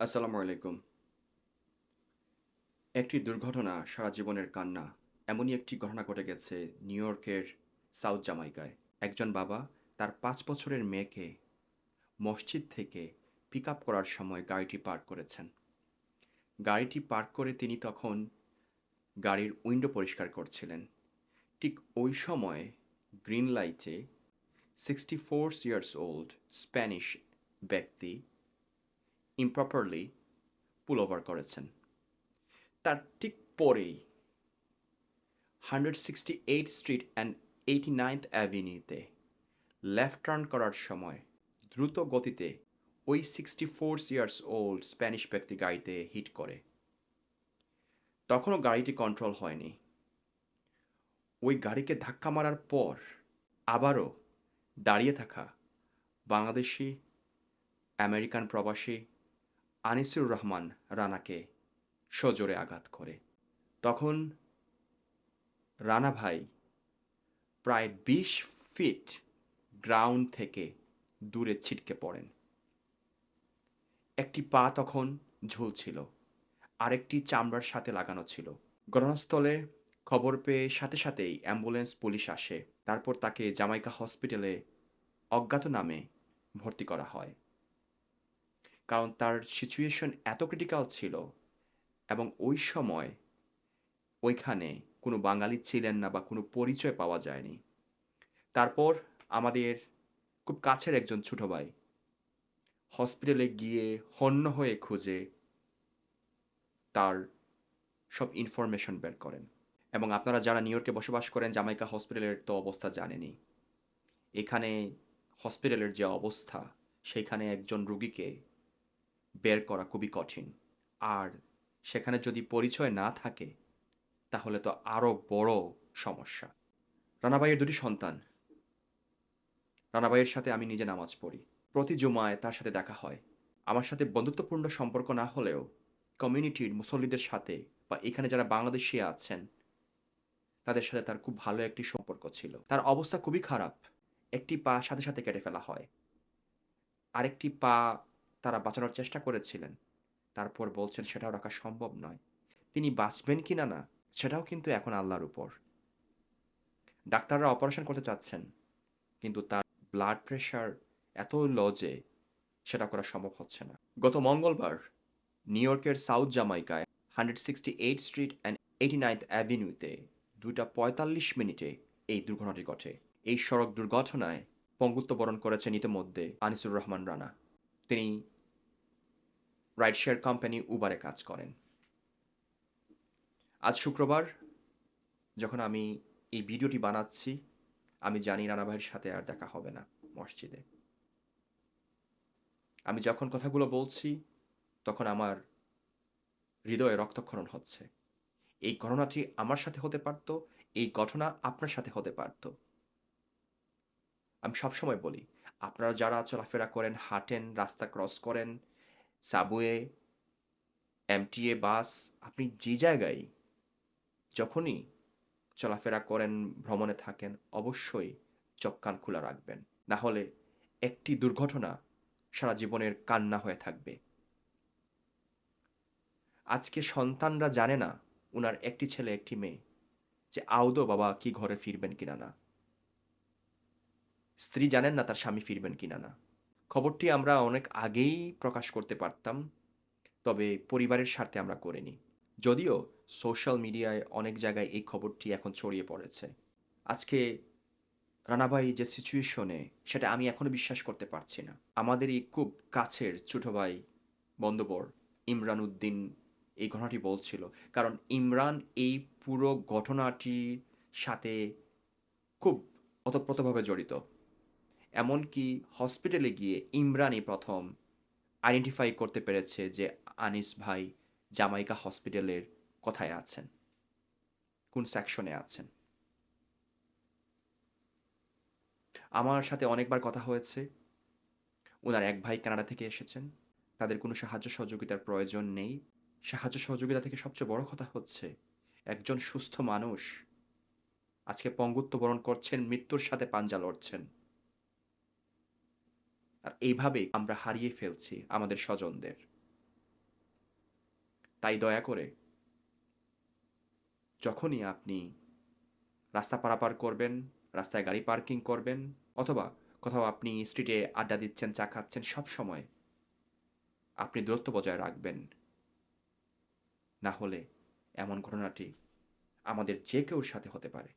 আসসালামু আলাইকুম। একটি দুর্ঘটনা সারা জীবনের কান্না, এমনই একটি ঘটনা ঘটে গেছে নিউ ইয়র্কের সাউথ জামাইকায়। একজন বাবা তার পাঁচ বছরের মেয়েকে মসজিদ থেকে পিক আপ করার সময় গাড়িটি পার্ক করেছেন। গাড়িটি পার্ক করে তিনি তখন গাড়ির উইন্ডো পরিষ্কার করছিলেন। ঠিক ওই সময় গ্রিন লাইটে sixty four years old Spanish ব্যক্তি ইমপ্রপারলি পুল ওভার করেছেন। তার ঠিক পরেই hundred sixty eight street and eighty ninth অ্যাভিনিউতে left turn করার সময় দ্রুত গতিতে ওই sixty four years old Spanish ব্যক্তি গাড়িতে হিট করে। তখনও গাড়িটি কন্ট্রোল হয়নি। ওই গাড়িকে ধাক্কা মারার পর আবারও দাঁড়িয়ে থাকা বাংলাদেশি আমেরিকান প্রবাসী আনিসুর রহমান রানাকে সজোরে আঘাত করে। তখন রানা ভাই প্রায় বিশ ফিট গ্রাউন্ড থেকে দূরে ছিটকে পড়েন। একটি পা তখন ঝুলছিল, আরেকটি চামড়ার সাথে লাগানো ছিল। ঘটনাস্থলে খবর পেয়ে সাথে সাথেই অ্যাম্বুলেন্স পুলিশ আসে। তারপর তাকে জামাইকা হসপিটালে অজ্ঞাত নামে ভর্তি করা হয়। কারণ তার সিচুয়েশন এত ক্রিটিক্যাল ছিল এবং ওই সময় ওইখানে কোনো বাঙালি ছিলেন না বা কোনো পরিচয় পাওয়া যায়নি। তারপর আমাদের খুব কাছের একজন ছোটো ভাই হসপিটালে গিয়ে হন্য হয়ে খুঁজে তার সব ইনফরমেশন বের করেন এবং আপনারা যারা নিউ ইয়র্কে বসবাস করেন জামাইকা হসপিটালের তো অবস্থা জানেনই। এখানে হসপিটালের যে অবস্থা, সেখানে একজন রুগীকে বের করা খুবই কঠিন। আর সেখানে যদি পরিচয় না থাকে, তাহলে তো আরও বড় সমস্যা। রানাবাইয়ের দুটি সন্তান। রানাবাইয়ের সাথে আমি নিজে নামাজ পড়ি। প্রতি জুমায় তার সাথে দেখা হয়। আমার সাথে বন্ধুত্বপূর্ণ সম্পর্ক না হলেও কমিউনিটির মুসল্লিদের সাথে বা এখানে যারা বাংলাদেশি আছেন, তাদের সাথে তার খুব ভালো একটি সম্পর্ক ছিল। তার অবস্থা খুবই খারাপ। একটি পা সাথে সাথে কেটে ফেলা হয়। আরেকটি পা তারা বাঁচানোর চেষ্টা করেছিলেন। তারপর বলছেন, সেটাও রাখা সম্ভব নয়। তিনি বাঁচবেন কি না না, সেটাও কিন্তু এখন আল্লাহর উপর। ডাক্তাররা অপারেশন করতে চাচ্ছেন, কিন্তু তার ব্লাড প্রেশার এত লো যে সেটা করা সম্ভব হচ্ছে না। গত মঙ্গলবার নিউ ইয়র্কের south জামাইকায় hundred sixty eight street and eighty ninth অ্যাভিনিউতে দুইটা পঁয়তাল্লিশ মিনিটে এই দুর্ঘটনাটি ঘটে। এই সড়ক দুর্ঘটনায় পঙ্গুত্ব বরণ করেছেন ইতিমধ্যে আনিসুর রহমান রানা। তিনি রাইড শেয়ার কোম্পানি উবারে কাজ করেন। আজ শুক্রবার যখন আমি এই ভিডিওটি বানাচ্ছি, আমি জানি রানা ভাইয়ের সাথে আর দেখা হবে না মসজিদে। আমি যখন কথাগুলো বলছি, তখন আমার হৃদয়ে রক্তক্ষরণ হচ্ছে। এই ঘটনাটি আমার সাথে হতে পারত, এই ঘটনা আপনার সাথে হতে পারত। আমি সবসময় বলি আপনারা যারা চলাফেরা করেন, হাঁটেন, রাস্তা ক্রস করেন সাবওয়ে এমটিএ বাস আপনি যে জায়গায় যখনই চলাফেরা করেন, ভ্রমণে থাকেন, অবশ্যই চোখ কান খোলা রাখবেন। না হলে একটি দুর্ঘটনা সারা জীবনের কান্না হয়ে থাকবে। আজকে সন্তানরা জানে না ওনার একটি ছেলে, একটি মেয়ে, যে আউদো বাবা কি ঘরে ফিরবেন কিনা না। স্ত্রী জানেন না তার স্বামী ফিরবেন কিনা না। খবরটি আমরা অনেক আগেই প্রকাশ করতে পারতাম, তবে পরিবারের স্বার্থে আমরা করিনি। যদিও সোশ্যাল মিডিয়ায় অনেক জায়গায় এই খবরটি এখন ছড়িয়ে পড়েছে। আজকে রানাভাই যে সিচুয়েশনে, সেটা আমি এখনও বিশ্বাস করতে পারছি না। আমাদেরই খুব কাছের ছোট ভাই, বন্ধবর ইমরান উদ্দিন এই ঘটনাটি বলছিল। কারণ ইমরান এই পুরো ঘটনাটির সাথে খুব ওতপ্রোতভাবে জড়িত। এমনকি হসপিটালে গিয়ে ইমরানই প্রথম আইডেন্টিফাই করতে পেরেছে যে আনিস ভাই জামাইকা হসপিটালের কোথায় আছেন, কোন সেকশনে আছেন। আমার সাথে অনেকবার কথা হয়েছে। ওনার এক ভাই কানাডা থেকে এসেছেন। তাদের কোনো সাহায্য সহযোগিতার প্রয়োজন নেই। সাহায্য সহযোগিতা থেকে সবচেয়ে বড় কথা হচ্ছে, একজন সুস্থ মানুষ আজকে পঙ্গুত্ব বরণ করছেন, মৃত্যুর সাথে পাঞ্জা লড়ছেন। আর এইভাবেই আমরা হারিয়ে ফেলছি আমাদের স্বজনদের। তাই দয়া করে যখনই আপনি রাস্তা পারাপার করবেন, রাস্তায় গাড়ি পার্কিং করবেন, অথবা কোথাও আপনি স্ট্রিটে আড্ডা দিচ্ছেন, চা খাচ্ছেন, সব সময় আপনি দূরত্ব বজায় রাখবেন। না হলে এমন ঘটনাটি আমাদের যে কেউর সাথে হতে পারে।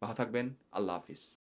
ভালো থাকবেন, আল্লাহ হাফিজ।